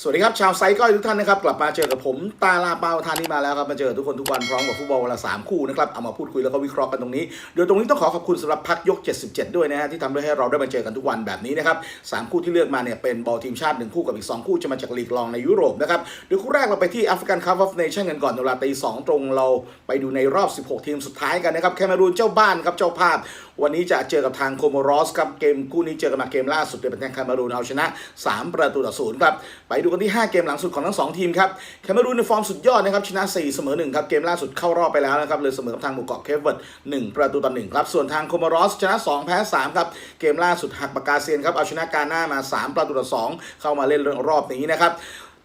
สวัสดีครับ ชาวไซก้อยทุกท่านนะครับ กลับมาเจอกับผม ตาลาเปาทานี่มาแล้วครับมาเจอทุกคนทุกวันพร้อมกับฟุตบอลวันละสามคู่นะครับเอามาพูดคุยแล้วก็วิเคราะห์กันตรงนี้ โดยตรงนี้ต้องขอขอบคุณสำหรับพักยก 77 ด้วยนะฮะที่ทำให้เราได้มาเจอกันทุกวันแบบนี้นะครับสามคู่ที่เลือกมาเนี่ยเป็นบอลทีมชาติหนึ่งคู่กับอีก 2 คู่จะมาจากลีกรองในยุโรปนะครับโดยคู่แรกเราไปที่แอฟริกันคัพออฟเนชั่นกันก่อนเวลาตีสองตรงเราไปดูในรอบ 16 ทีมสุดท้ายกันนะครับแคนารูนเจ้าบ้านครับเจ้าภาพ วันนี้จะเจอกับทางโคโมรอสครับเกมคู่นี้เจอกันมาเกมล่าสุดเดือนเป็นทางแคนารูนเอาชนะ 3 ประตูต่อศูนย์ครับไปดูกันที่ 5 เกมหลังสุดของทั้ง 2 ทีมครับแคนารูนในฟอร์มสุดยอดนะครับชนะ 4 เสมอ1ครับเกมล่าสุดเข้ารอบไปแล้วนะครับเลยเสมอกับทางหมู่เกาะเคเวิร์ด1ประตูต่อ1ครับส่วนทางโคโมรอสชนะ 2 แพ้ 3 ครับเกมล่าสุดหักปากกาเซียนครับเอาชนะกาหน้ามา 3 ประตูต่อ2เข้ามาเล่นรอบนี้นะครับ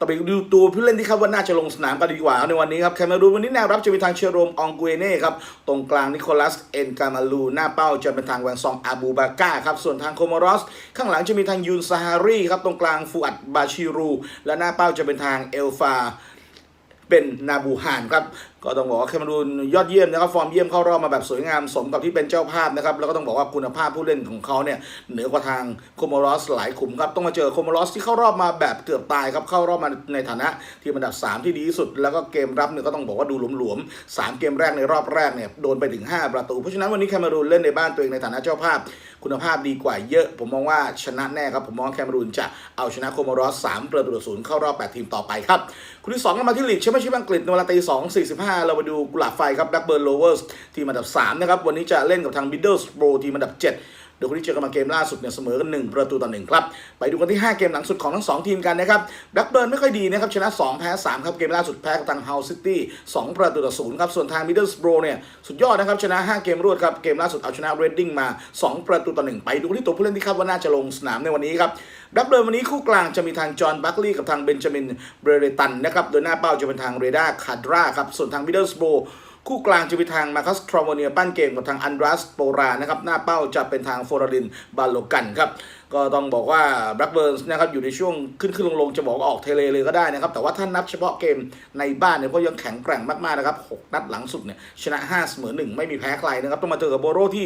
ต่อไปดูตัวผู้เล่นที่คาดว่าน่าจะลงสนามกันดีกว่าในวันนี้ครับแคมารูนวันนี้แนวรับจะมีทางเชโรมอองกุเอเน่ครับตรงกลางนิโคลัสเอ็นกามาลูหน้าเป้าจะเป็นทางแวนซองอาบูบาก้าครับส่วนทางโคโมรอส ข้างหลังจะมีทางยูนซาฮารีครับตรงกลางฟูอัดบาชิรู และหน้าเป้าจะเป็นทางเอลฟา เป็นนาบูฮานครับก็ต้องบอกว่าแคนารูนยอดเยี่ยมนะครับฟอร์มเยี่ยมเข้ารอบมาแบบสวยงามสมกับที่เป็นเจ้าภาพนะครับแล้วก็ต้องบอกว่าคุณภาพผู้เล่นของเขาเนี่ยเหนือกว่าทางโคโมรอสหลายขุมครับต้องมาเจอโคโมรอสที่เข้ารอบมาแบบเกือบตายครับเข้ารอบมาในฐานะทีมอันดับ 3 ที่ดีที่สุด แล้วก็เกมรับเนี่ยก็ต้องบอกว่าดูหลวมๆสามเกมแรกในรอบแรกเนี่ยโดนไปถึง 5 ประตู เพราะฉะนั้นวันนี้แคนารูนเล่นในบ้านตัวเองในฐานะเจ้าภาพ คุณภาพดีกว่าเยอะ ผมมองว่าชนะแน่ครับผมมองว่าแคนารูนจะเอาชนะโคโมรอส3ประตูต่อศูนย์เข้ารอบ 8 ทีมต่อไปครับคุณที่สองก็มาที่ลีกแชมเปี้ยนชิพอังกฤษในเวลาตีสองสี่สิบห้าเราไปดูกุหลาบไฟครับแบล็กเบิร์นโลเวอร์สทีมอันดับสามนะครับวันนี้จะเล่นกับทางบิดเดิลสโบรทีมอันดับเจ็ด ยวคนที่เจอกันมาเกมล่าสุดเนี่ยเสมอกัน1ประตูต่อ1ครับ ไปดูกันที่ 5 เกมหลังสุดของทั้ง 2 ทีมกันนะครับแบล็กเบิร์นไม่ค่อยดีนะครับชนะ 2 แพ้ 3 ครับ เกมล่าสุดแพ้กับทางเฮาซิตี้2ประตูต่อ0ครับ ส่วนทางมิดเดิลสโบรเนี่ยสุดยอดนะครับชนะ 5 เกมรวดครับ เกมล่าสุดเอาชนะเรดดิ้งมา 2 ประตูต่อ1ไปดูที่ตัวผู้เล่นที่คาดว่าน่าจะลงสนามในวันนี้ครับแบล็กเบิร์นวันนี้คู่กลางจะมีทางจอห์นบัคลีย์กับทางเบนจามินเบรเรตันนะครับโดยหน้าเป้าจะเป็นทางเรดาคาดราครับส่วนทางมิดเดิลสโบร คู่กลางจะมีทางมาคัสครอมโมเนียปั้นเกมกับทางอันดรัสโปรานะครับหน้าเป้าจะเป็นทางโฟรารินบาโลกันครับ ก็ต้องบอกว่าแบล็กเบิร์นนะครับอยู่ในช่วงขึ้นขึ้นลงลงจะบอกออกเทเลเลยก็ได้นะครับ แต่ว่าถ้านับเฉพาะเกมในบ้านเนี่ยก็ยังแข็งแกร่งมากๆนะครับหกนัดหลังสุดเนี่ยชนะ 5 เสมอ 1 ไม่มีแพ้ใครนะครับ ต้องมาเจอกับโบโรที่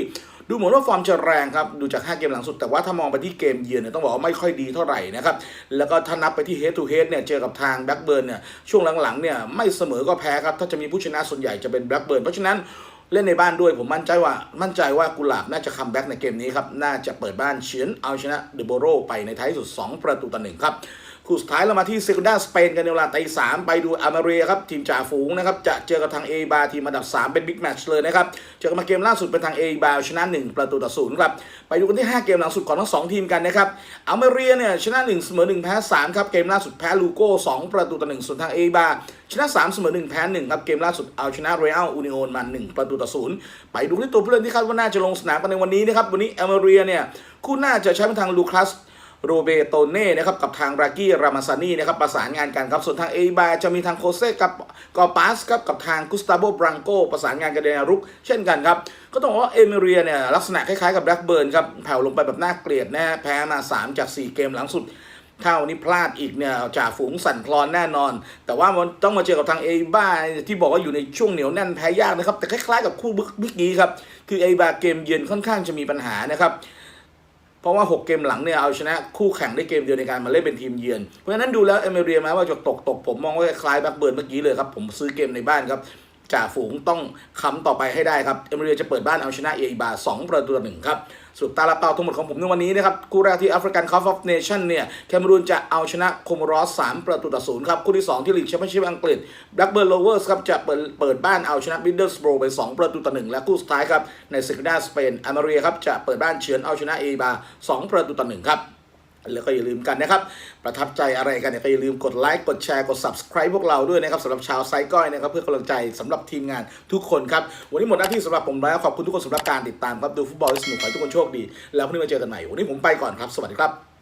ดูเหมือนว่าฟอร์มจะแรงครับ ดูจาก 5 เกมหลังสุดแต่ว่าถ้ามองไปที่เกมเยือนเนี่ยต้องบอกว่าไม่ค่อยดีเท่าไหร่นะครับ แล้วก็ถ้านับไปที่ head to head เนี่ยเจอกับทางแบล็กเบิร์นเนี่ยช่วงหลังๆเนี่ยไม่เสมอก็แพ้ครับถ้าจะมีผู้ชนะส่วนใหญ่จะเป็นแบล็กเบิร์นเพราะฉะนั้น เล่นในบ้านด้วยผมมั่นใจว่ามั่นใจว่ากุหลาบน่าจะคัมแบ็กในเกมนี้ครับ น่าจะเปิดบ้านเฉือนเอาชนะเดโบโรไปในท้ายสุด 2 ประตูต่อหนึ่งครับ คู่สุดท้ายเรามาที่เซกุนดาสเปนกันในเวลาตีสามไปดูอามาเรียครับ ทีมจ่าฝูงนะครับ จะเจอกับทางเอบาทีมอันดับ 3 เป็นบิ๊กแมตช์เลยนะครับ เจอกันมาเกมล่าสุดเป็นทางเอบาชนะ 1 ประตูต่อศูนย์ครับ ไปดูกันที่ 5 เกมหลังสุดของทั้งสองทีมกันนะครับอามาเรียเนี่ยชนะ 1 เสมอ 1 แพ้ 3 ครับ เกมล่าสุดแพ้ลูโก้2ประตูต่อ1ส่วนทางเอบาชนะ 3 เสมอ 1 แพ้ 1 ครับ เกมล่าสุดเอาชนะเรอัลอูนิโอนมา 1 ประตูต่อศูนย์ไปดูที่ตัวผู้เล่นที่คาดว่าน่าจะลงสนามกันในวันนี้นะครับวันนี้อเมเรียเนี่ยคู่น่าจะใช้เป็นทางลูคัส โรเบโตเน่นะครับกับทางรากี้รามาซานีนะครับประสานงานกันครับส่วนทางเอบาจะมีทางโคเซ่กับกอปาสครับกับทางกุสตาโบบรังโกประสานงานกันในรุก เช่นกันครับ ก็ต้องบอกว่าเอเมเรียเนี่ยลักษณะคล้ายๆกับแบล็กเบิร์นครับแผ่วลงไปแบบน่าเกลียดนะฮะแพ้มา 3 จาก 4 เกมหลังสุดถ้าวันนี้พลาดอีกเนี่ยจ่าฝูงสั่นคลอนแน่นอน แต่ว่ามันต้องมาเจอกับทางเอบ้าที่บอกว่าอยู่ในช่วงเหนียวแน่นแพ้ยากนะครับ แต่คล้ายๆกับคู่บึกบิ๊กนี้ครับ คือเอบาเกมเยือนค่อนข้างจะมีปัญหานะครับ เพราะว่า 6 เกมหลังเนี่ยเอาชนะคู่แข่งได้เกมเดียวในการมาเล่นเป็นทีมเยือน เพราะฉะนั้นดูแล้วเอเมเรียแม้ว่าจะตกตกผมมองว่าคล้ายแบ็กเบิร์นเมื่อกี้เลยครับผมซื้อเกมในบ้านครับ จ่าฝูงต้องค้ำต่อไปให้ได้ครับ เอเมเรียจะเปิดบ้านเอาชนะเอบา2ประตูต่อหนึ่งครับสรุปตาลาเปาทั้งหมดของผมในวันนี้นะครับคู่แรกที่แอฟริกันคัพออฟเนชั่นเนี่ยแคมรูนจะเอาชนะโคโมรอส3ประตูต่อศูนย์ครับ คู่ที่ 2 ที่ลีกแชมเปี้ยนชิพอังกฤษแบล็กเบิร์นโลเวอร์สครับจะเปิดเปิดบ้านเอาชนะบิดเดิลสโบรไป2ประตูต่อหนึ่งและคู่สุดท้ายครับในเซกดาสเปนอเมเรียครับจะเปิดบ้านเฉือนเอาชนะเอบา2ประตูต่อหนึ่งครับ แล้วก็อย่าลืมกันนะครับ ประทับใจอะไรกันเนี่ยก็อย่าลืมกดไลค์กดแชร์กด subscribe พวกเราด้วยนะครับสำหรับชาวไซก้อยนะครับเพื่อกำลังใจสำหรับทีมงานทุกคนครับ วันนี้หมดหน้าที่สำหรับผมแล้วขอบคุณทุกคนสำหรับการติดตามครับดูฟุตบอลให้สนุกขอให้ทุกคนโชคดี แล้วพรุ่งนี้มาเจอกันใหม่วันนี้ผมไปก่อนครับสวัสดีครับ